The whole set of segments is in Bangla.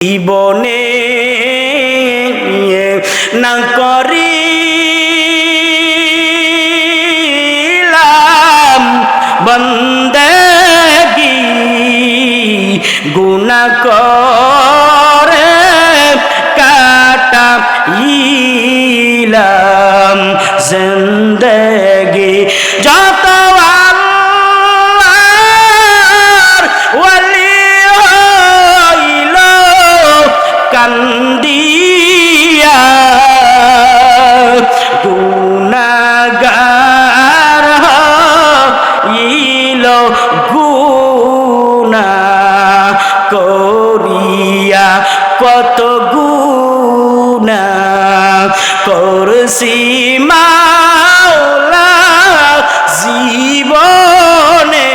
জীবনে না করিলাম। বন্দগি গুনা করে কাটা ইলাম জিন্দগি করছি মাওলা জীবনে।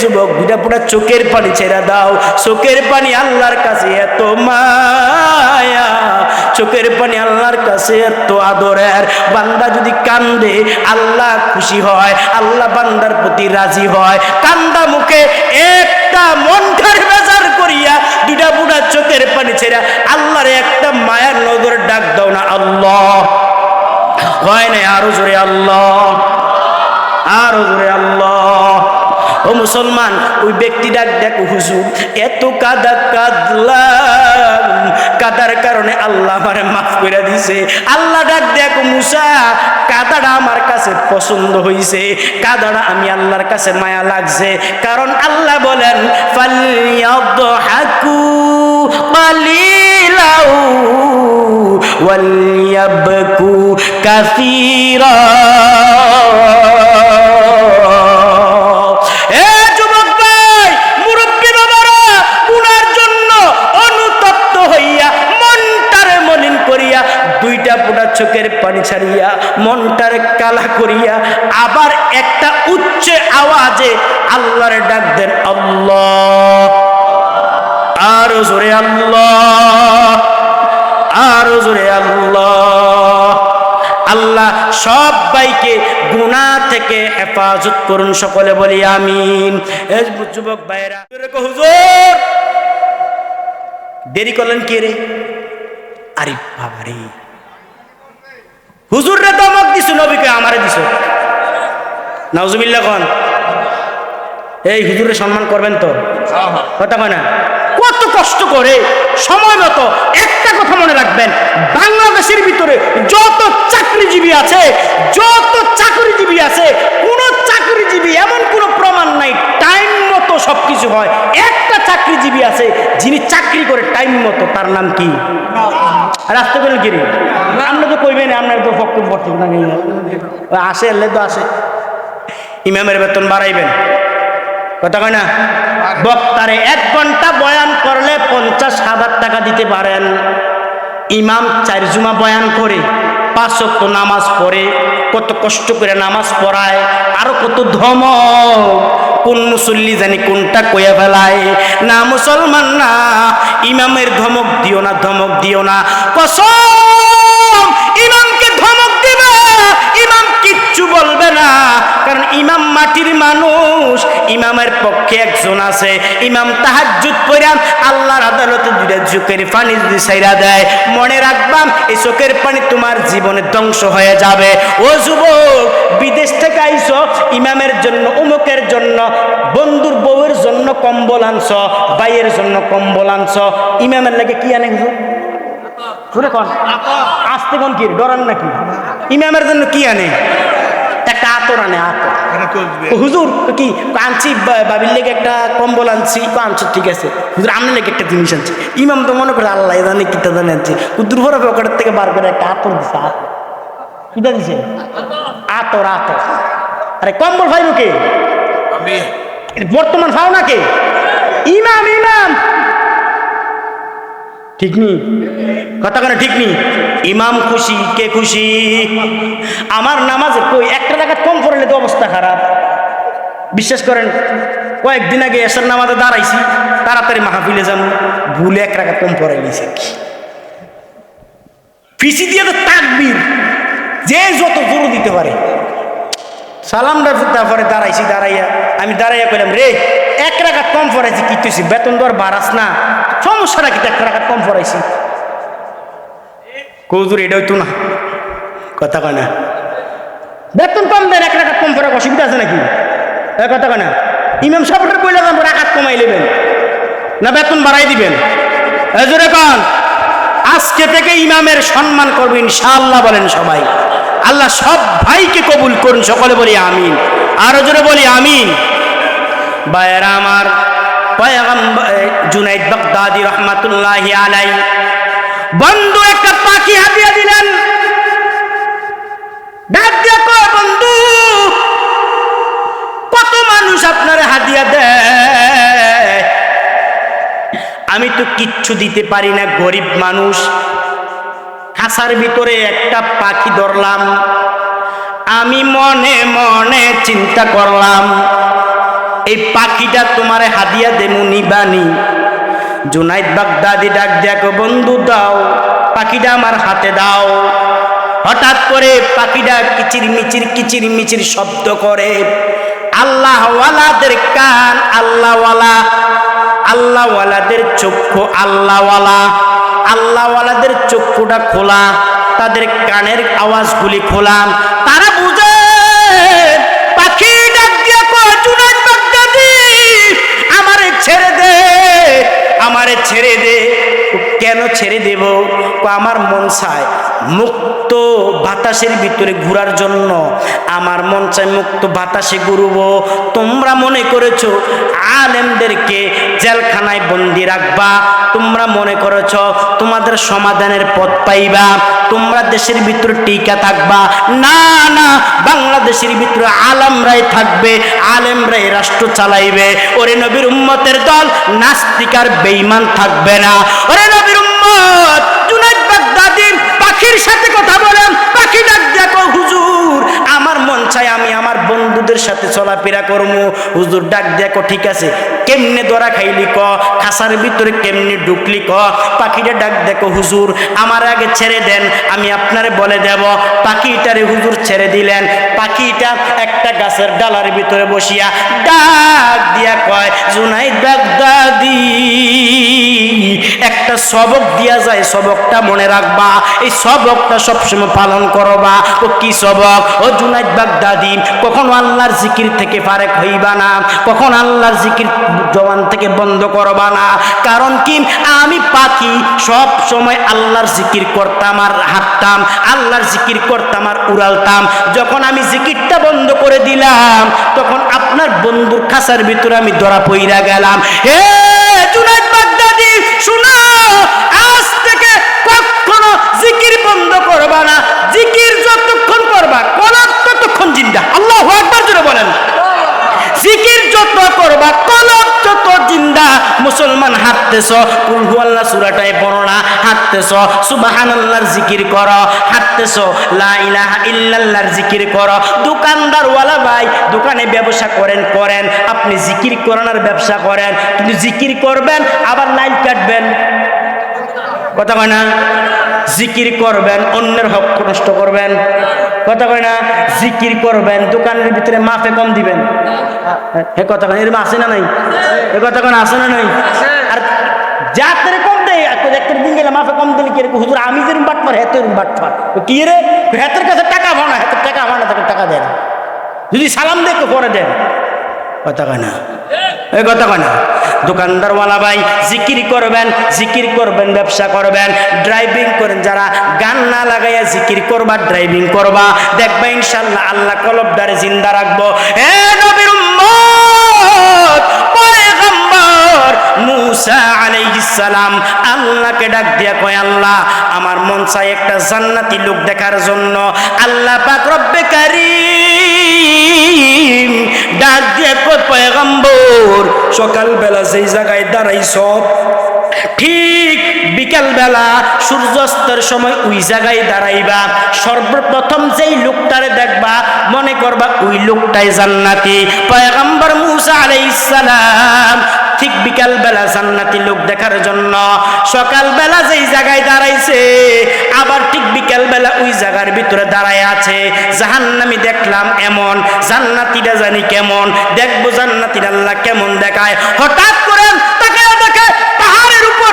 যুবক চোখের পানি ছেড়া দাও। চোখের পানি আল্লাহর কাছে এত মায়া। চোখের পানি আল্লাহর কাছে এত আদরের। বান্দা যদি কান্দে, আল্লাহ খুশি হয়। আল্লাহ বান্দার প্রতি রাজি হয়। কান্দা মুখে একটা মন খার বেজার করিয়া দুটা বুড়া চোখের পানি ছেড়া আল্লাহর একটা আল্লাহ করে ডাক দাও না, আল্লাহ। হয় না আরও জোরে আল্লাহ। আরও জোরে আল্লাহ। ও মুসলমান, ওই ব্যক্তি ডাক দেখো, হুজুর, এত কাদা কাদলাম। কাদার কারণে আল্লাহ আমারে মাফ করে দিছে। আল্লাহ ডাক দেখো, মুসা, কাদাটা আমার কাছে পছন্দ হইছে। কাদাটা আমি আল্লাহর কাছে মায়া লাগছে। কারণ আল্লাহ বলেন, ফালিয়াদহাকু কালিলাউ وليبكوا كثيرا এ যুবক ভাই মুরব্বী বাবারা গুনার জন্য অনুতপ্ত হইয়া মনটারে মলিন করিয়া দুইটা ফোঁটা চোখের পানি ছাড়িয়া মনটারে কালা করিয়া আবার একটা উচ্চ আওয়াজে আল্লাহরে ডাক দেন আল্লাহ আরো জোরে আল্লাহ আরও জোরে আল্লাহ। আল্লাহ সবাইকে গুনাহ থেকে হেফাজত করুন সকলে বলি আমিন। যুবক ভাইরা হুজুর। দেরি করলেন কে রে? আরে বাবা রে। হুজুর রে দমক দিছো নবীকে আমারে দিছো। নাউজুবিল্লাহ কন। এই হুজুরে সম্মান করবেন তো? কথা কয় না? কত কষ্ট করে সময় মতো একটা কথা মনে রাখবেন, বাংলাদেশের ভিতরে যত চাকরিজীবী আছে, যত চাকরিজীবী আছে, কোন চাকরিজীবী এমন কোনো প্রমাণ নাই টাইম মতো সবকিছু হয়। একটা চাকরিজীবী আছে, যিনি চাকরি করে টাইম মতো, তার নাম কি? রাস্তা করেন কি রে আমরা তো কইবেন আপনার তো বক্তব্য আসে এলে তো আসে। ইমামের বেতন বাড়াইবেন। কথা কয় না? বক্তারে এক ঘণ্টা বয়ান করলে পঞ্চাশ হাজার টাকা দিতে পারেন। ইমাম চার জুমা বয়ান করে, পাঁচ ওয়াক্ত নামাজ পড়ে, কত কষ্ট করে নামাজ পড়ায়, আরও কত ধমক কোন মুসল্লি জানি কোনটা কইয়া ফেলায়। না মুসলমান না, ইমামের ধমক দিও না, ধমক দিও না। কসম, ইমাম কিচ্ছু বলবে না। কারণ ইমাম মাটির মানুষ ইমামের পক্ষে একজন আছে। ইমাম তাহাজ্জুদ পড়াম আল্লাহর আদালতে দুইটা চোখের পানি যদি সাইরা দেয় মনে রাখবাম এই চোখের পানি তোমার জীবনে ধ্বংস হয়ে যাবে। ও যুবক বিদেশ থেকে আইসো ইমামের জন্য অমুকের জন্য বন্ধুর বউয়ের জন্য কম্বল আনছ ভাইয়ের জন্য কম্বল আনছ। ইমামের লাগে কি আনে শুনে কন। আসতে কোন কি ডরান নাকি? ইমামের জন্য কি আনে? একটা আতর আনে আতর। হুজুর কি আনছি বাবির লেগে একটা কম্বল আনছি আনছো ঠিক আছে। হুজুর আমি লেগে একটা জিনিস আনছি। ইমাম তো মনে করে আল্লাহ জানে কিটা জানে আনছি। দুর্ভর পকেটের থেকে বার করে একটা আতর দিছে আতর। কিটা দিছে? আতর আতর। আরে কম্বল ভাই কে? বর্তমান ফাও না কে? ইমাম ইমাম। ঠিক নি কথা কেন ঠিক নি ইমাম খুশি, কে খুশি? আমার নামাজে কই? একটা টাকা কম করলে তো অবস্থা খারাপ। বিশ্বাস করেন, কয়েকদিন আগে এসার নামাজে দাঁড়াইছি, তাড়াতাড়ি মাহফিলে যাব। ভুলে এক টাকা কম পড়াই নিয়েছে কি? পিসি দিয়ে তো তাকবীর, যে যত জোর দিতে পারে। সালামটা তারপরে দাঁড়াইছি, দাঁড়াইয়া আমি দাঁড়াইয়া কইলাম, রে, এক রাখা কম পড়াইছি, কি তুই বেতন দর বাড়াস না। সমস্যাটা কি? একটা রাখাত কম পড়াইছি। কৌজুর এটা হইতো না। কথা কয় না। বেতন কম দেন, এক রাখাত কম পড়ার অসুবিধা আছে নাকি? কথা কয় না। ইমাম সাহেবের বইলে যাব রাখাত কমাই নেবেন। না বেতন বাড়াই দিবেন। এজুরে কন। আজকে থেকে ইমামের সম্মান করব, ইনশাআল্লাহ বলেন সবাই। আল্লাহ সব ভাইকে কবুল করুন, সকলে বলি আমিন। আরও জোরে বলি আমিন। বায়েরা আমার জুনাইদ বাগদাদি রহমাতুল্লাহি আলাই। বন্ধু, একটা পাখি হাতিয়ে দিলেন। বন্ধু, কত মানুষ আপনার হাদিয়া দেয়? আমি তো কিচ্ছু দিতে পারি না, গরিব মানুষ। খাসার ভিতরে একটা পাখি ধরলাম। আমি মনে মনে চিন্তা করলাম এই পাখিটা তোমারে হাদিয়া দেমু নিবানি জুনাইদ বাগদাদি ডাক দেখো বন্ধু দাও, পাখিটা আমার হাতে দাও। হঠাৎ করে পাখিটা কিচির মিচির কিচির মিচির শব্দ করে। আল্লাহওয়ালাদের কান আল্লাহওয়ালা, আল্লাহওয়ালাদের চক্ষু আল্লাহওয়ালা, আল্লাহওয়ালাদের চক্ষুটা খোলা, তাদের কানের আওয়াজগুলি খোলা। তারা ছেড়ে দেব। আমার মন চায় মুক্ত বাতাসের ভিতরে ঘোরার জন্য। আমার মন চায় মুক্ত বাতাসে ঘুরব। তোমরা মনে করেছ আলেমদেরকে জেলখানায় বন্দি রাখবা? তোমরা মনে করেছ তোমাদের সমাধানের পথ পাইবা? তোমরা দেশের ভিতরে টিকা থাকবা? না না, বাংলাদেশের ভিতরে আলমরাই থাকবে, আলেমরাই রাষ্ট্র চালাইবে। ওরে নবীর উম্মতের দল নাস্তিকার বেঈমান থাকবে না। ওরে নবীর পাখির সাথে কথা বলেন পাখি ডাক দেখো হুজুর, আমার মন চায় আমি আমার বন্ধুদের সাথে চলাফেরা করব হুজুর ডাক দেখো ঠিক আছে। কেমনে দরা খাইলি ক? খাসার ভিতরে কেমনে ঢুকলি ক? পাখিটা ডাক দেখো, হুজুর, আমার আগে ছেড়ে দেন, আমি আপনারে বলে দেব। পাখিটারে হুজুর ছেড়ে দিলেন। পাখিটা একটা গাছের ডালার ভিতরে বসিয়া ডাক দিয়া কয় জুনাই ডাক দাদি একটা সবক দিয়া যায়, সবকটা মনে রাখবা। এই সবকটা সবসময় পালন করবা। ও কি সবক? ও জুনাইদ বাগদাদি, কখনো আল্লাহর জিকির থেকে ফারেক হইবা না। কখন আল্লাহর জিকির জবান থেকে বন্ধ করবা না। কারণ কি? আমি পাখি, সব সময় আল্লাহর জিকির করতাম আর হাঁটতাম, আল্লাহর জিকির করতাম আর উড়ালতাম। যখন আমি জিকিরটা বন্ধ করে দিলাম, তখন আপনার বন্ধুর খাসার ভিতরে আমি ধরা পইরা গেলাম। হে জুনাইদ বাগদাদি, শুনো, আজ থেকে কখনো জিকির বন্ধ করবা না। জিকির যতক্ষণ করবা কলক ততক্ষণ জিন্দা। আল্লাহ একবার জুড়ে বলেন। জিকির জিন্দা মুসলমান হাঁটতেছ কুলহু আল্লাহ সুরাটায় পড়ো না হাঁটতেছ সুবাহান আল্লাহর জিকির কর, হাঁটতেছ, লা ইল্লাল্লাহর জিকির কর। দোকানদার ওয়ালা ভাই, দোকানে ব্যবসা করেন করেন, আপনি জিকির করেন ব্যবসা করেন, কিন্তু জিকির করবেন, আবার লাইন কাটবেন। কথা কয় না? জিকির করবেন, অন্যের হক নষ্ট করবেন। কথা কয় না? জিকির করবেন, দোকানের ভিতরে মাফে কম দিবেন। হে কথা কয় এরকম আছে না নাই? এ কথা কয় আছে না নাই? আর যাতে কম দেয়, একটা দিন গেলে মাফে কম দিলে কীরকম হুজুর, আমি যেরকম বাটপার হেতে এরকম বাটপার কি রে? হেতের কাছে টাকা ভাড়া হেতের টাকা ভাড়া তাকে টাকা দেন যদি সালাম দেখে পরে দেন কথা কয় না এই কথা কয় না দোকানদারওয়ালা ভাই, জিকির করবেন জিকির করবেন, ব্যবসা করবেন। ড্রাইভিং করেন যারা, গান না লাগাইয়া জিকির করবা ড্রাইভিং করবা। দেখবা ইনশাল্লাহ আল্লাহ কলবদারে জিন্দা রাখব। এ নবীর মুসা আলাইহিস সালাম, আল্লাহকে ডাক দিয়া কয়, আল্লাহ, আমার মন চাই একটা জান্নাতি লোক দেখার জন্য। আল্লাহ পাক রব্বে কারীম ডাক দিয়ে সকালবেলা যেই জায়গায় দাঁড়াইছ, ঠিক বিকালবেলা সূর্যাস্তের সময় ওই জায়গায় দাঁড়াইবা। সর্বপ্রথম যেই লোকটারে দেখবা, মনে করবা ওই লোকটাই জান্নাতি। পয়গম্বর মুসা আলাইহিস সালাম ঠিক বিকাল বেলা জান্নাতি লোক দেখার জন্য। সকাল বেলা যেই জায়গায় দাঁড়াইছে, আবার ঠিক বিকাল বেলা ওই জায়গার ভিতরে দাঁড়ায় আছে। জাহান্নামি দেখলাম এমন, জান্নাতিরা জানি কেমন, দেখব জান্নাতির আল্লাহ কেমন দেখায়। হঠাৎ করে তাকায় দেখে পাহাড়ের উপর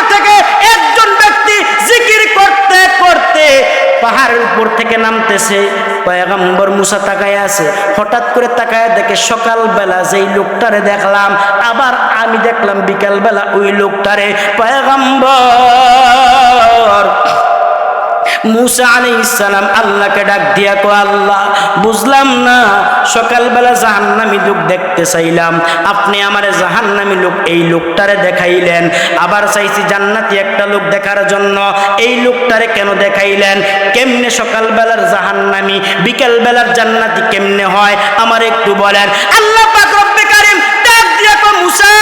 নামতেছে, পয়গম্বর মুসা তাকায় আছে। হঠাৎ করে তাকায় দেখে সকালবেলা যেই লোকটারে দেখলাম, আবার আমি দেখলাম বিকালবেলা ওই লোকটারে। পয়গম্বর! মুসা আলাই ইসালাম আল্লাহকে ডাক দিয়া কো আল্লাহ, বুঝলাম না, সকালবেলা জাহান্নামি লোক দেখতে চাইলাম। আপনি আমার জাহান্নামি লোক, এই লোকটারে দেখাইলেন। আবার চাইছি জান্নাতি একটা লোক দেখার জন্য। এই লোকটারে কেন দেখাইলেন? কেমনে সকালবেলার জাহান্নামি, বিকালবেলার জান্নাতি কেমনে হয়? আমার একটু বলেন। আল্লাহ কারিম ডাক দিয়া কো মুসা,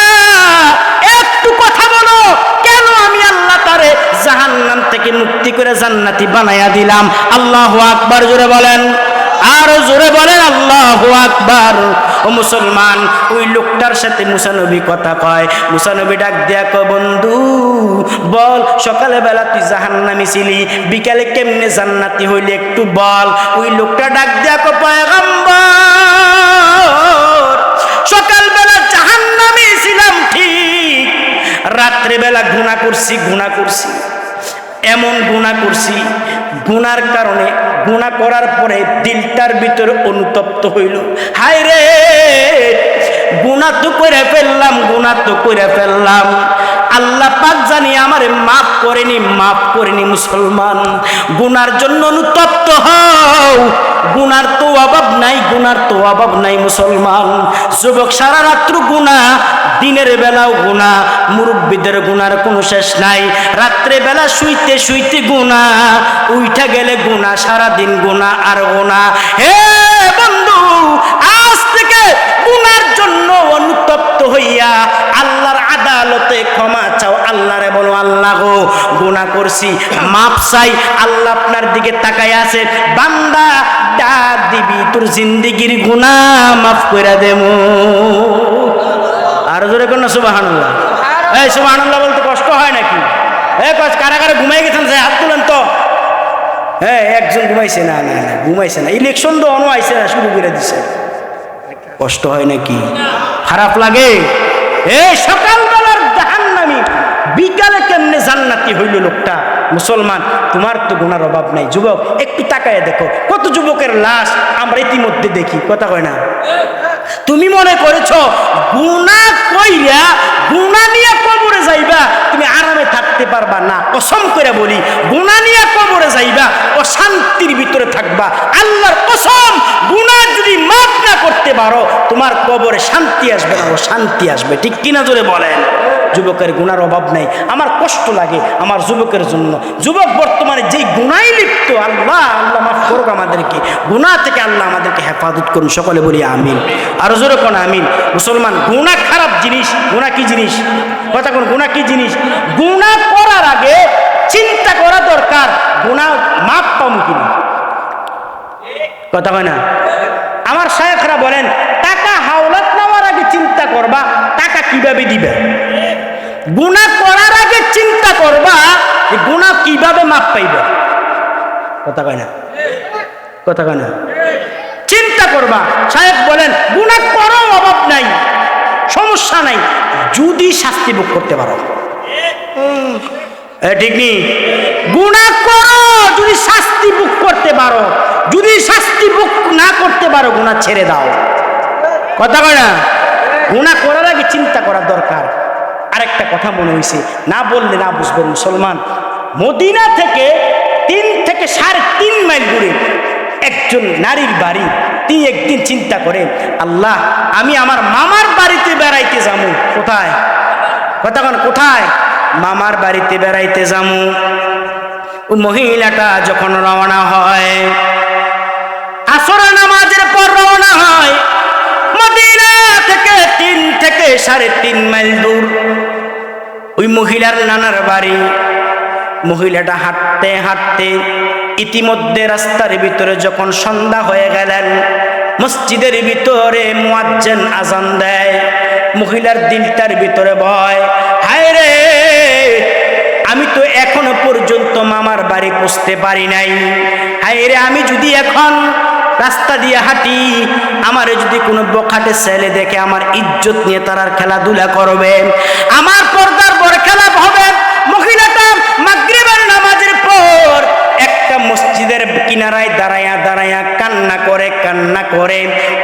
একটু কথা বলো। কেন আমি আল্লাহ তারে জাহান্নাম থেকে মুক্তি করে জান্নাতি বানায়া দিলাম। আল্লাহ আকবার, জোরে বলেন। আর জোরে বলেন, আল্লাহ আকবার। ও মুসলমান, ওই লোকটার সাথে মুসানবী কথা কয়। মুসানবী ডাক কো বন্ধু, বল সকালে বেলা তুই জাহান্নামি ছিলি, বিকালে কেমনে জান্নাতি হইলি একটু বল? ওই লোকটা ডাক দিয়া কো পয়গম্বর, সকালবেলা জাহান্নামে ছিলাম ঠিক, রাত্রেবেলা গুণা করছি গুণা করছি। এমন গুণা করছি, গুনার কারণে গুণা করার পরে দিলটার ভিতরে অনুতপ্ত হইল। হায় রে গুণা তো করে ফেললাম গুণা তো করে ফেললাম। আল্লাহ পাক জানি আমারে মাফ করেনি মাফ করেনি মুসলমান। গুনার জন্য অনুতপ্ত হও। গুনার তো অভাব নাই, গুনার তো অভাব নাই মুসলমান। যুবক সারা রাত্র গুণা দিনের বেলাও গুণা মুরব্বীদের গুনার কোনো শেষ নাই। রাত্রে বেলা শুইতে শুইতে গুণা উইঠা গেলে গুণা সারা দিন গুণা আর গুণা হে বন্ধু, আজ থেকে গুনার জন্য অনুতপ্ত হইয়া আল্লাহর আদালতে ক্ষমা আল্লাহরে বলো আল্লাহ গো গুনাহ করছি মাপ চাই আল্লাহ আপনার দিকে তাকায় আছে। বান্দা ডাক দিবি তোর জিন্দিগির গুনাহ মাফ করে দেবো। আর জোরে কোন সুবাহান্লাহ এই সুবাহান্লাহ বলতে কষ্ট হয় নাকি? এ কচ কারা কারা ঘুমাই গেছেন? যে হাত তুলেন তো। হ্যাঁ একজন ঘুমাইছে না না না ঘুমাইছে না। ইলেকশন তো অন আইছে না শুরু করে দিছে। কষ্ট হয় নাকি? খারাপ লাগে? এই সকালবেলার জাহান্নামি বিকালে কেমনে জান্নাতি হইল লোকটা? মুসলমান, তোমার তো গুণার অভাব নাই। যুবক, একটু তাকায় দেখো। কত যুবকের লাশ আমরা ইতিমধ্যে দেখি। কথা কয় না? তুমি মনে করেছ গুণা কইরা গুণা নিয়ে কবরে যাইবা, তুমি আরামে থাকতে পারবা না? কসম করে বলি গুণা নিয়ে কবরে যাইবা, অশান্তির ভিতরে থাকবা। আল্লাহর কসম গুণা যদি মাফ না করতে পারো, তোমার কবরে শান্তি আসবে না শান্তি আসবে। ঠিক কিনা জোরে বলেন? যুবকের গুণার অভাব নেই। আমার কষ্ট লাগে আমার যুবকের জন্য। যুবক বর্তমানে যেই গুণাই লিপ্ত, আল্লাহ আল্লাহ মাফ করুক আমাদেরকে। গুণা থেকে আল্লাহ আমাদেরকে হেফাজত করুন। সকলে বলি আমিন। আরও জোরে কোন আমিন? মুসলমান, গুণা খারাপ জিনিস, গুণা কি জিনিস? কথা কোন, গুণা কি জিনিস? গুণা করার আগে চিন্তা করা দরকার, গুণা মাপ পাবো কিনা। কথা হয় না? আমার শায়খরা বলেন, টাকা হাওলাত নেওয়ার আগে চিন্তা করবা, টাকা কীভাবে দিবে? গুণা করার আগে চিন্তা করবা যে গুণা কীভাবে মাপ পাইবে। কথা কয় না? কথা কয় না? চিন্তা করবা। সাহেব বলেন, গুণা করো অভাব নাই, সমস্যা নাই, যদি শাস্তি ভোগ করতে পারো। ঠিক নি? গুণা করো, যদি শাস্তি ভোগ করতে পারো। যদি শাস্তি ভোগ না করতে পারো, গুণা ছেড়ে দাও। কথা কয় না? গুণা করার আগে চিন্তা করার দরকার। আরেকটা কথা মনে হয়েছে না বললে না বুঝবেন মুসলমান। মদিনা থেকে তিন থেকে সাড়ে তিন মাইল দূরে একজন নারীর বাড়ি। তিনি একদিন চিন্তা করে, আল্লাহ, আমি আমার মামার বাড়িতে বেড়াইতে যাব কোথায়? কথা কোথায়? মামার বাড়িতে বেড়াইতে যাব ওই মহিলাটা যখন রওনা হয় নামাজের পর রওনা হয়, মদিনা থেকে তিন থেকে সাড়ে তিন মাইল দূর। ওই মহিলার নানার বাড়ি। মহিলাটা হাঁটতে হাঁটতে ইতিমধ্যে রাস্তার ভিতরে যখন সন্ধ্যা হয়ে গেলেন, মসজিদের ভিতরে মুয়াজ্জেন আজান দেয়। মহিলার দিলটার ভিতরে ভয়, হায় রে, আমি তো এখনও পর্যন্ত মামার বাড়ি পুষতে পারি নাই। হায় রে, আমি যদি এখন রাস্তা দিয়ে হাঁটি, আমারে যদি কোনো বখাটে ছেলে দেখে আমার ইজ্জত নিয়ে তারার খেলাধুলা করবে। আমার পর্দার হবে মাগরিবের নামাজের পর। একটা মসজিদের কিনারায় দাঁড়ায় করে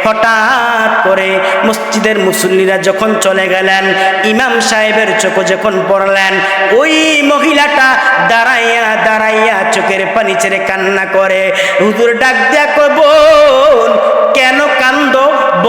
হঠাৎ করে মসজিদের মুসল্লিরা যখন চলে গেলেন, ইমাম সাহেবের চোখ যখন পড়লেন, ওই মহিলাটা দাঁড়াইয়া দাঁড়াইয়া চোখের পানি ছেড়ে কান্না করে, হুজুর ডাক দিয়া কই বোন কেন কান্দ?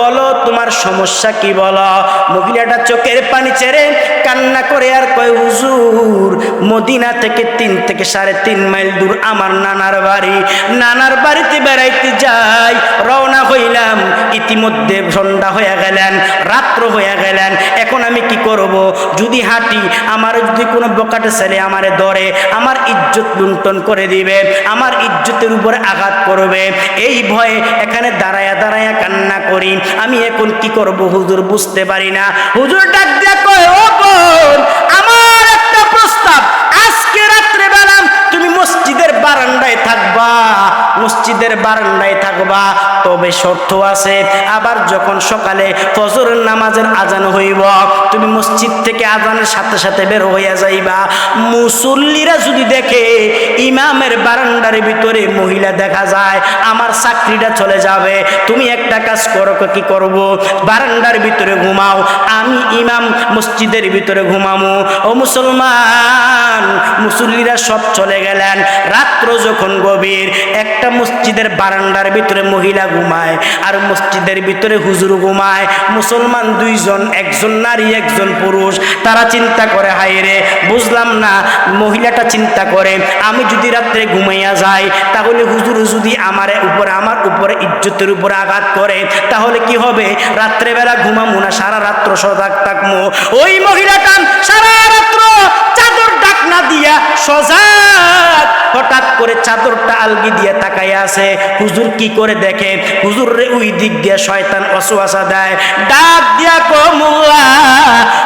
বলো, তোমার সমস্যা কি বলো? মহিলাটা চোখের পানি ছেড়ে কান্না করে আর কয়, হুজুর, মদিনা থেকে তিন থেকে সাড়ে তিন মাইল দূর আমার নানার বাড়ি। নানার বাড়িতে বেড়াইতে যাই, রওনা হইলাম, ইতিমধ্যে সন্ধ্যা হয়ে গেলেন, রাত্র হয়ে গেলেন। এখন আমি কি করব? যদি হাঁটি, আমার যদি কোনো বকাটে ছেলে আমারে ধরে, আমার ইজ্জত লুণ্ঠন করে দিবে, আমার ইজ্জতের উপরে আঘাত করবে। এই ভয়ে এখানে দাঁড়ায়া দাঁড়ায়া কান্না করি। আমি এখন কি করব হুজুর বুঝতে পারি না। হুজুর ডাক দিয়া কয়, ও বোন, আমার একটা প্রস্তাব। আজকে রাত্রে বেলা তুমি মসজিদের বারান্দায় থাকবা। মসজিদের বারান্দায় থাকবা। তবে শর্ত আছে, আবার যখন সকালে ফজর নামাজের আজান হইব, তুমি মসজিদ থেকে আজানের সাথে সাথে বের হইয়া যাইবা। মুসল্লিরা যদি দেখে ইমামের বারান্দার ভিতরে মহিলা দেখা যায়, আমার চাকরিটা চলে যাবে, তুমি একটা কাজ করো, কি করব? বারান্দার ভিতরে ঘুমাও, আমি ইমাম মসজিদের ভিতরে ঘুমামো। ও মুসলমান, মুসল্লিরা সব চলে গেলেন। রাত্র যখন গভীর, একটা মসজিদের বারান্দার ভিতরে মহিলা ঘুমায় আর মসজিদের ভিতরে হুজুর ঘুমায়। মুসলমান দুইজন, একজন নারী, একজন পুরুষ। তারা চিন্তা করে হাইরে বুঝলাম না, মহিলাটা চিন্তা করে, আমি যদি রাত্রে ঘুমাইয়া যাই, তাহলে হুজুর যদি আমার উপরে আমার উপরে ইজ্জতের উপরে আঘাত করে, তাহলে কি হবে? রাত্রেবেলা ঘুমামো না, সারা রাত্র সজাগ থাকব ওই মহিলাটা সারা রাত্র চাদর ডাকনা দিয়া সজাগ, হঠাৎ করে চাদরটা আলগি দিয়ে তাকাইয়া আছে, হুজুর কি করে দেখে? হুজুর রে ওই দিক দিয়ে শয়তান অসুয়াশা দেয়। ডাক দিয়া কমুল্লা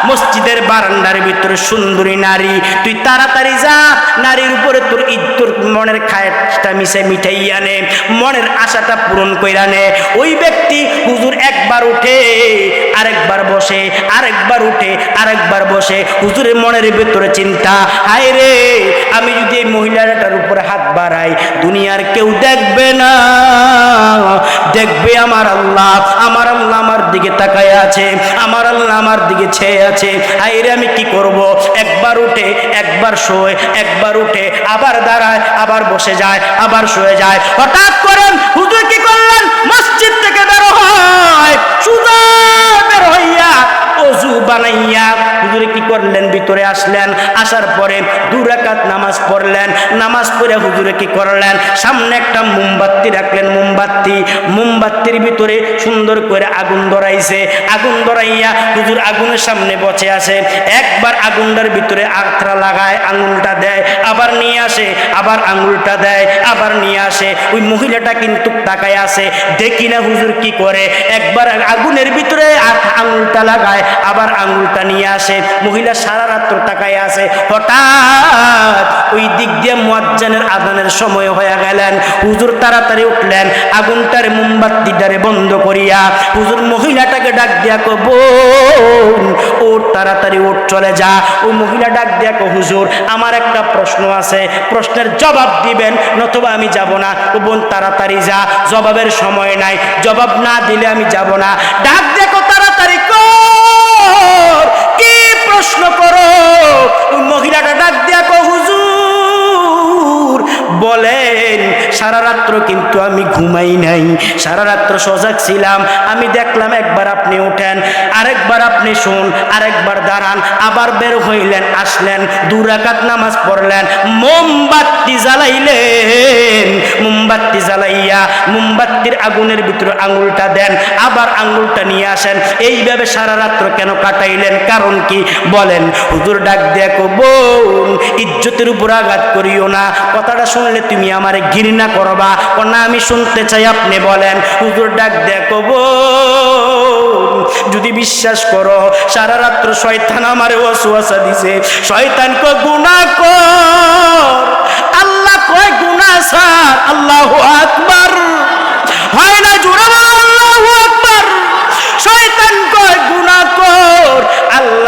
মসজিদের বারান্দার ভিতরে সুন্দরী নারী, তুই তাড়াতাড়ি যা, নারীর উপরে তোর ইজ্জত মনের খায়টা মিশে মিঠাইয়া নে, মনের আশাটা পূরণ কইরা নে। ওই ব্যক্তি হুজুর একবার উঠে, আরেকবার বসে, আরেকবার উঠে, আরেকবার বসে। হুজুরের মনের ভিতরে চিন্তা, হায় রে, আমি যদি এই মহিলাটার উপরে হাত বাড়াই, দুনিয়ার কেউ দেখবে না। দেখবে আমার আল্লাহ আমার আল্লাহ আমার দিকে তাকায় আছে, আমার আল্লাহ আমার দিকে ছেয়ে আছে। হায় রে, আমি কি করব? একবার উঠে, একবার শোয়, একবার উঠে, আবার দাঁড়ায়, আবার বসে যায়, আবার শুয়ে যায়। হঠাৎ করেন হুজুর কি করলেন? মসজিদ থেকে হয় চুদা বের হইয়া অজু বানাইয়া হুজুরে কি করলেন? ভিতরে আসলেন, আসার পরে দুরাকাত নামাজ পড়লেন, নামাজ পড়ে হুজুরে কি করলেন? সামনে একটা মোমবাতি রাখলেন, মোমবাতি, মোমবাতির ভিতরে সুন্দর করে আগুন ধরাইছে। আগুন ধরাইয়া হুজুর আগুনের সামনে বসে আছে। একবার আগুনটার ভিতরে আত্রা লাগায়, আঙুলটা দেয়, আবার নিয়ে আসে, আবার আঙুলটা দেয়, আবার নিয়ে আসে। ওই মহিলাটা কিন্তু তাকায় আছে। দেখি না হুজুর কি করে। একবার আগুনের ভিতরে আঙুলটা লাগায় আবার আঙুলটা নিয়ে আসে। মহিলা সারা রাত্র তাকায় আছে। হঠাৎ ওই দিক দিয়ে মুয়াজ্জানের আদানের সময় হয়ে গেলেন। হুজুর তাড়াতাড়ি উঠলেন। আগুনটার মোমবাতিটারে বন্ধ করিয়া হুজুর মহিলাটাকে ডাক দিয়া কো, বোন ওর তাড়াতাড়ি ওঠ, চলে যা। ওই মহিলা ডাক দিয়া কো, হুজুর, আমার একটা প্রশ্ন আছে। প্রশ্নের জবাব দিবেন, নতুবা আমি যাব না। ও বোন, তাড়াতাড়ি যা। জবাবের সময় নাই। জবাব না দিলে আমি যাব না। ডাক দেখো ঘুমাই নাই সারা রাত্র সজাগ ছিলাম। আমি দেখলাম একবার আপনি উঠেন, আরেকবার আপনি শুন, আরেকবার দাঁড়ান, আবার বের হইলেন, আসলেন, দুরাকাত নামাজ পড়লেন, মোমবাতি জ্বালাইলেন, মোমবাতি জ্বালাইয়া মোমবাতির আগুনের ভিতরে আঙুলটা দেন, আবার আঙুলটা নিয়ে আসেন। এইভাবে সারা রাত্র কেন কাটাইলেন? কারণ কি? বলেন, হুজুর ডাক দেখো বোন ইজ্জতের উপর আঘাত করিও না। কথাটা শুনলে তুমি আমারে ঘৃণা করবা। ও না আমি শুনতে চাই আপনি বলেন। হুজুর ডাক দেখো বোন যদি বিশ্বাস করো, সারা রাত্র শয়তান আমারে ওয়াসওয়াসা দিছে। শয়তান কো গুনাহ কর। আল্লাহ কয়, গুনাহ সার আল্লাহু আকবার।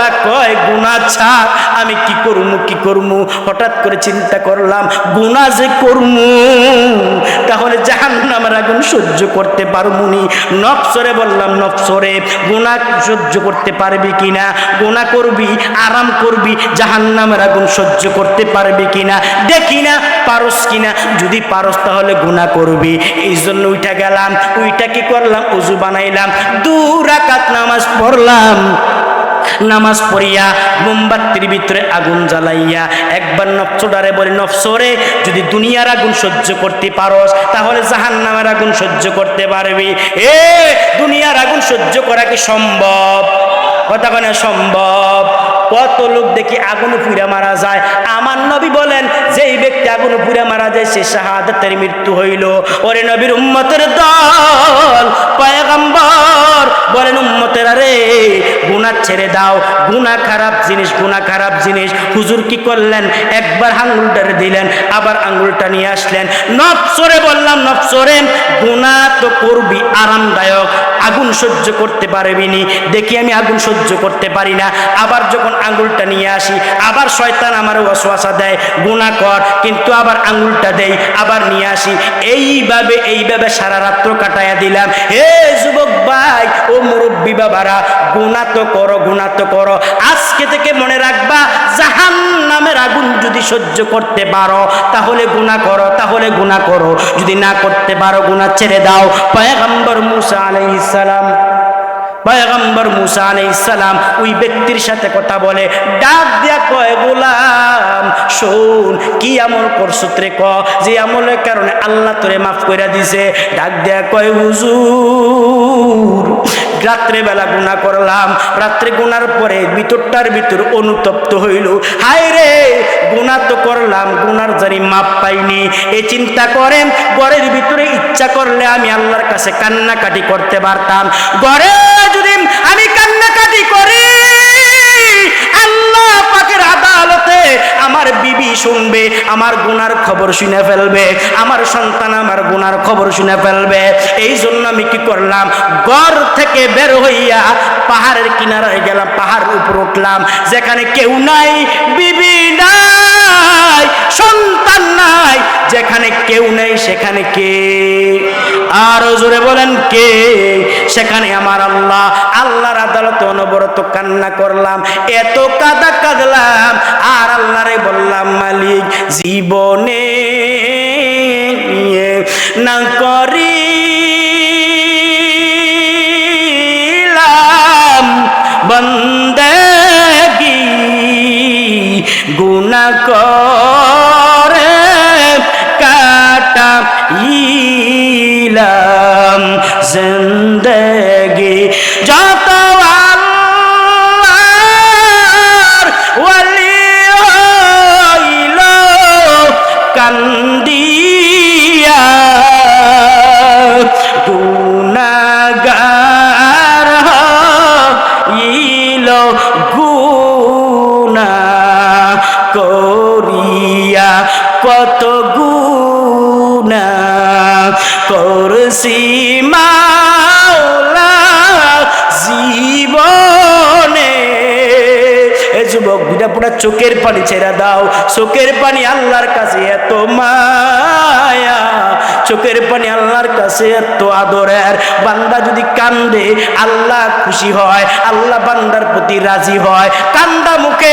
আল্লাহ কয় গুনাহ ছাড়? আমি কি করব কি করমু? হঠাৎ করে চিন্তা করলাম গুণা যে করমু, তাহলে জাহান নামের আগুন সহ্য করতে পারমুনি নফসরে বললাম নফসরে গুণা সহ্য করতে পারবি কিনা গুণা করবি, আরাম করবি জাহান নামের আগুন সহ্য করতে পারবি কিনা দেখি না, পারস কিনা যদি পারস তাহলে গুণা করবি। এই জন্য উঠা গেলাম উইটা কি করলাম? উজু বানাইলাম, দু রাকাত নামাজ পড়লাম। নামাজ পড়িয়া মোমবাতির ভিতরে আগুন জ্বালাইয়া একবার নফসডারে বলে নফসরে যদি দুনিয়ার আগুন সহ্য করতে পারস, তাহলে জাহান নামের আগুন সহ্য করতে পারবি। এ, দুনিয়ার আগুন সহ্য করা কি সম্ভব? কথা কেন সম্ভব। কত লোক দেখি আগুন পুড়ে মারা যায়। আমার নবী বলেন, যেই ব্যক্তি আগুন পুড়ে মারা যায়, সে শাহাদাতের মৃত্যু হইল। ওরে নবীর উম্মতের দল, পয়গম্বর বলেন, উম্মতের আরে গুনাহ ছেড়ে দাও। গুনাহ খারাপ জিনিস, গুনাহ খারাপ জিনিস। হুজুর কি করলেন? একবার আঙ্গুলটারে দিলেন, আবার আঙ্গুলটা নিয়ে আসলেন। নফসরে বললাম নফসরে গুনাহ তো করবি, আরামদায়ক। আগুন সহ্য করতে পারবি নি। দেখি আমি আগুন সহ্য করতে পারি না। আবার যখন আঙ্গুলটা নিয়ে আসি, আবার শয়তান আমার ওয়াসওয়াসা দেয় গুণা কর। কিন্তু আবার আঙ্গুলটা দেই, আবার নিয়ে আসি। এইভাবে এইভাবে সারা রাত্র কাটাইয়া দিলাম। হে যুবক ভাই, ও মুরব্বী বাবারা গুণা তো করো গুণা তো করো। আজকে থেকে মনে রাখবা জাহান নামের আগুন যদি সহ্য করতে পারো, তাহলে গুণা করো, তাহলে গুণা করো। যদি না করতে পারো গুণা ছেড়ে দাও। পয়গম্বর মুসা আলাইহিস সালাম পয়গম্বর মুসা আলাইসালাম ওই ব্যক্তির সাথে কথা বলে, ডাক দিয়া কয়, গোলাম, শোন, কি আমল করছ রে ক? যে আমলের কারণে আল্লাহ তোরে মাফ করে দিছে। ডাক দিয়া কয়, হুজুর, রাত্রে বেলা গুণা করলাম। রাত্রে গুনার পরে ভিতরটার ভিতর অনুতপ্ত হইল। হায় রে গুণা তো করলাম, গুনার জানি মাপ পাইনি। এই চিন্তা করেন, ঘরের ভিতরে ইচ্ছা করলে আমি আল্লাহর কাছে কান্নাকাটি করতে পারতাম। ঘরে যদি আমি কান্নাকাটি করি, আল্লাহ পাকের আদালতে আমার বিবি শুনবে, আমার গুনার খবর শুনে ফেলবে, আমার সন্তান আমার গুনার খবর শুনে ফেলবে। এই জন্য আমি কি করলাম? ঘর থেকে বের হইয়া পাহাড়ের কিনারায় গেলাম পাহাড় উপর উঠলাম। যেখানে কেউ নাই, বিবি নাই। সন্তান নাই, যেখানে কেউ নেই, সেখানে কে? আর জোরে বলেন কে? সেখানে আমার আল্লাহ, আল্লাহর আদালত অনবরত কান্না করলাম, এত কাদা কাঁদলাম, আর আল্লাহরে বললাম, মালিক, জীবনে না করিলাম চোখের পানি ছেড়ে দাও। চোখের পানি আল্লাহর কাছে এত মায়া। চোখের পানি আল্লাহর কাছে এত আদরের। বান্দা যদি কান্দে, আল্লাহ খুশি হয়, আল্লাহ বান্দার প্রতি রাজি হয়। কান্দা মুখে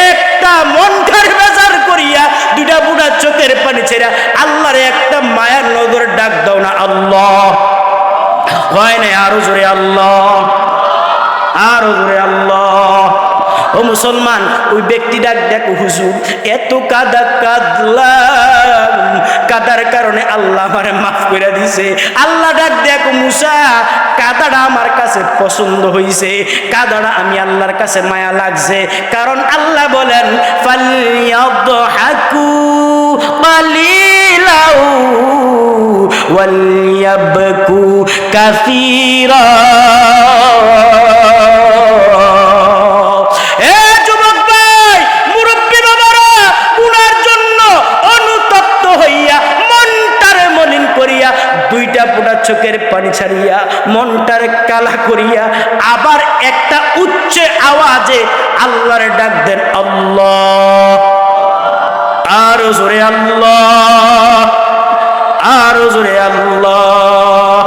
একটা মন খারে বেজার করিয়া দুটা বুড়া চোখের পানি ছেড়ে আল্লাহর একটা মায়ার নজর ডাক দাও না আল্লাহ। হয় না আরও জোরে আল্লাহ। আরও জোরে আল্লাহ। ও মুসলমান, ওই ব্যক্তি ডাক দেখো হুজুর, এত কাদা কাদলাম। কাদার কারণে আল্লাহ আমারে মাফ করে দিছে। আল্লাহ ডাক দেখো মুসা, কাদাটা আমার কাছে পছন্দ হইছে। কাদাটা আমি আল্লাহর কাছে মায়া লাগছে। কারণ আল্লাহ বলেন কালিলাউ ওয়ালিয়াবকু কাসীরা। এ ছাড়িয়া, মনটারে কালা করিয়া, আবার একটা উচ্চ আওয়াজে আল্লাহর ডাক দেন, আল্লাহ, আর জোরে আল্লাহ, আর জোরে আল্লাহ।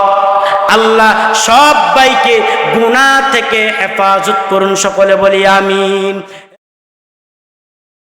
আল্লাহ সবাইকে গুনাহ থেকে হেফাজত করুন, সকলে বলি, আমিন।